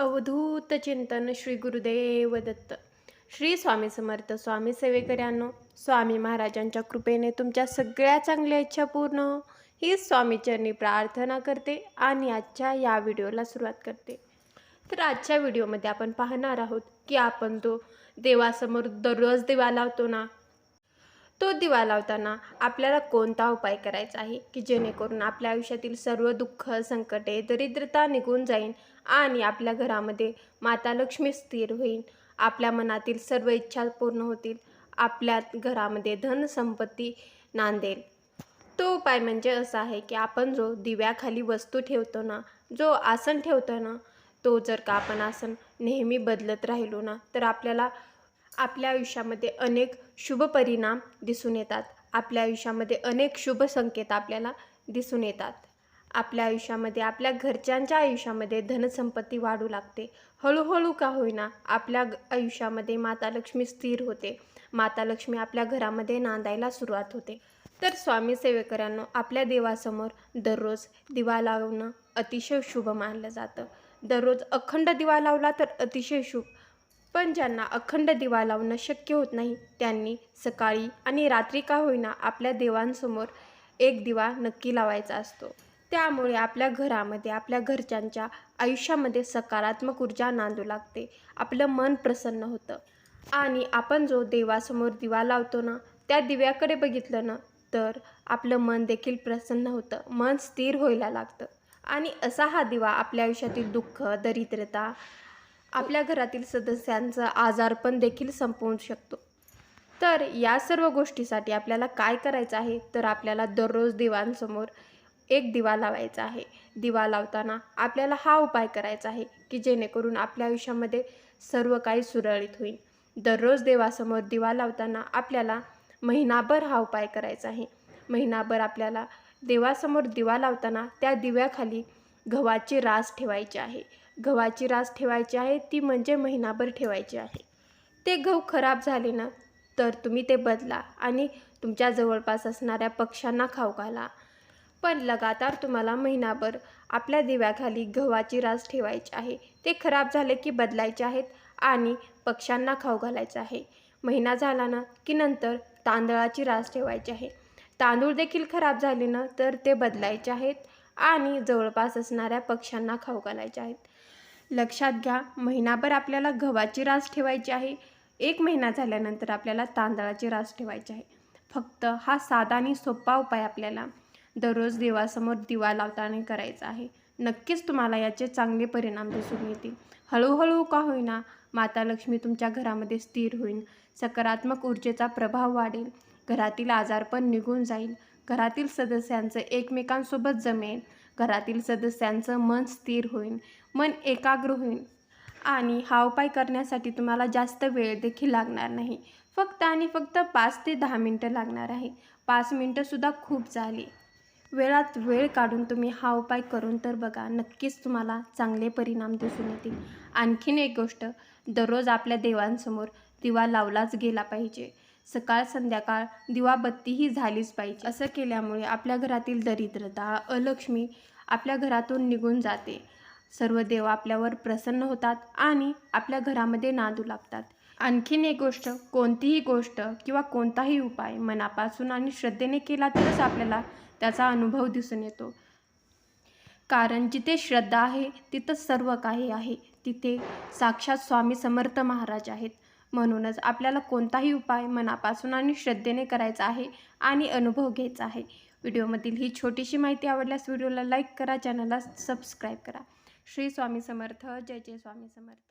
अवधूत चिंतन श्री गुरुदेव दत्त. श्री स्वामी समर्थ स्वामी सेवेकऱ्यांनो स्वामी महाराजांच्या कृपेने तुमच्या सगळ्या चांगल्या इच्छा पूर्ण हो, ही स्वामीचरणी प्रार्थना करते आणि आजच्या या व्हिडिओला सुरुवात करते. तर आजच्या व्हिडिओमध्ये आपण पाहणार आहोत की आपण तो देवासमोर दररोज दिवा लावतो ना तो दिवा लावताना आपल्याला कोणता उपाय करायचा आहे की जेणेकरून आपल्या आयुष्यातील सर्व दुःख संकटे दरिद्रता निघून जाईल आणि आपल्या घरामध्ये माता लक्ष्मी स्थिर होईल आपल्या मनातील सर्व इच्छा पूर्ण होतील. आपल्या घरामध्ये धनसंपत्ती नांदेल. तो उपाय म्हणजे असा आहे की आपण जो दिव्याखाली वस्तू ठेवतो ना जो आसन ठेवतो ना तो जर का आपण आसन नेहमी बदलत राहिलो ना तर आपल्याला आपल्या आयुष्यामध्ये अनेक शुभ परिणाम दिसून येतात. आपल्या आयुष्यामध्ये अनेक शुभ संकेत आपल्याला दिसून येतात. आपल्या आयुष्यामध्ये आपल्या घरच्यांच्या आयुष्यामध्ये धनसंपत्ती वाढू लागते. हळूहळू का होईना आपल्या आयुष्यामध्ये माता लक्ष्मी स्थिर होते. माता लक्ष्मी आपल्या घरामध्ये नांदायला सुरुवात होते. तर स्वामी सेवेकरांनो आपल्या देवासमोर दररोज दिवा लावणं अतिशय शुभ मानलं जातं. दररोज अखंड दिवा लावला तर अतिशय शुभ. पण ज्यांना अखंड दिवा लावणं शक्य होत नाही त्यांनी सकाळी आणि रात्री का होईना आपल्या देवांसमोर एक दिवा नक्की लावायचा असतो. त्यामुळे आपल्या घरामध्ये आपल्या घरच्यांच्या आयुष्यामध्ये सकारात्मक ऊर्जा नांदू लागते. आपलं मन प्रसन्न होतं. आणि आपण जो देवासमोर दिवा लावतो ना त्या दिव्याकडे बघितलं ना तर आपलं मन देखील प्रसन्न होतं. मन स्थिर व्हायला लागतं. आणि असा हा दिवा आपल्या आयुष्यातील दुःख दरिद्रता आपल्या घरातील सदस्यांचा आजारपण देखील संपवू शकतो. तर या सर्व गोष्टीसाठी आपल्याला काय करायचं आहे? तर आपल्याला दररोज दिवांसमोर एक दिवा लावायचा आहे. दिवा लावताना आपल्याला हा उपाय करायचा आहे की जेणेकरून आपल्या आयुष्यामध्ये सर्व काही सुरळीत होईल. दररोज देवासमोर दिवा लावताना आपल्याला महिनाभर हा उपाय करायचा आहे. महिनाभर आपल्याला देवासमोर दिवा लावताना त्या दिव्याखाली गव्हाची रास ठेवायची आहे. गव्हाची रास ठेवायची आहे ती म्हणजे महिनाभर ठेवायची आहे. ते गहू खराब झाले ना तर तुम्ही ते बदला आणि तुमच्या जवळपास असणाऱ्या पक्ष्यांना खाऊ घाला. पण लगातार तुम्हाला महिनाभर आपल्या दिव्याखाली गव्हाची रास ठेवायची आहे. ते खराब झाले की बदलायचे आहेत आणि पक्ष्यांना खाऊ घालायचं आहे. महिना झाला ना की नंतर तांदळाची रास ठेवायची आहे. तांदूळ देखील खराब झाले ना तर ते बदलायचे आहेत आणि जवळपास असणाऱ्या पक्ष्यांना खाऊ घालायचे आहेत. लक्षात घ्या महिनाभर आपल्याला गव्हाची रास ठेवायची आहे. एक महिना झाल्यानंतर आपल्याला तांदळाची रास ठेवायची आहे. फक्त हा साधा आणि सोपा उपाय आपल्याला दररोज देवासमोर दिवा लावताना करायचा आहे. नक्कीच तुम्हाला याचे चांगले परिणाम दिसून येतील. हळूहळू का होईना माता लक्ष्मी तुमच्या घरामध्ये स्थिर होईल. सकारात्मक ऊर्जेचा प्रभाव वाढेल. घरातील आजारपण निघून जाईल. घरातील सदस्यांचं एकमेकांसोबत जमेल. घरातील सदस्यांचं मन स्थिर होईल मन एकाग्र होईल आणि हा उपाय करण्यासाठी तुम्हाला जास्त वेळ देखील लागणार नाही. फक्त आणि फक्त पाच ते दहा मिनटं लागणार आहे. पाच मिनटंसुद्धा खूप झाली. वेळात वेळ काढून तुम्ही हा उपाय करून तर बघा नक्कीच तुम्हाला चांगले परिणाम दिसून येतील. आणखीन एक गोष्ट दररोज आपल्या देवांसमोर दिवा लावलाच गेला पाहिजे. सकाळ संध्याकाळ दिवाबत्ती ही झालीच पाहिजे. असं केल्यामुळे आपल्या घरातील दरिद्रता अलक्ष्मी आपल्या घरातून निघून जाते. सर्व देव आपल्यावर प्रसन्न होतात आणि आपल्या घरामध्ये नांदू लागतात. आणखीन एक गोष्ट कोणतीही गोष्ट किंवा कोणताही उपाय मनापासून आणि श्रद्धेने केला तरच आपल्याला त्याचा अनुभव दिसून येतो. कारण जिथे श्रद्धा आहे तिथं सर्व काही आहे. तिथे साक्षात स्वामी समर्थ महाराज आहेत. म्हणूनच आपल्याला कोणताही उपाय मनापासून आणि श्रद्धेने करायचा आहे आणि अनुभव घ्यायचा आहे. व्हिडिओमधील ही छोटीशी माहिती आवडल्यास व्हिडिओला लाईक करा चॅनलला सबस्क्राईब करा. श्री स्वामी समर्थ. जय जय स्वामी समर्थ.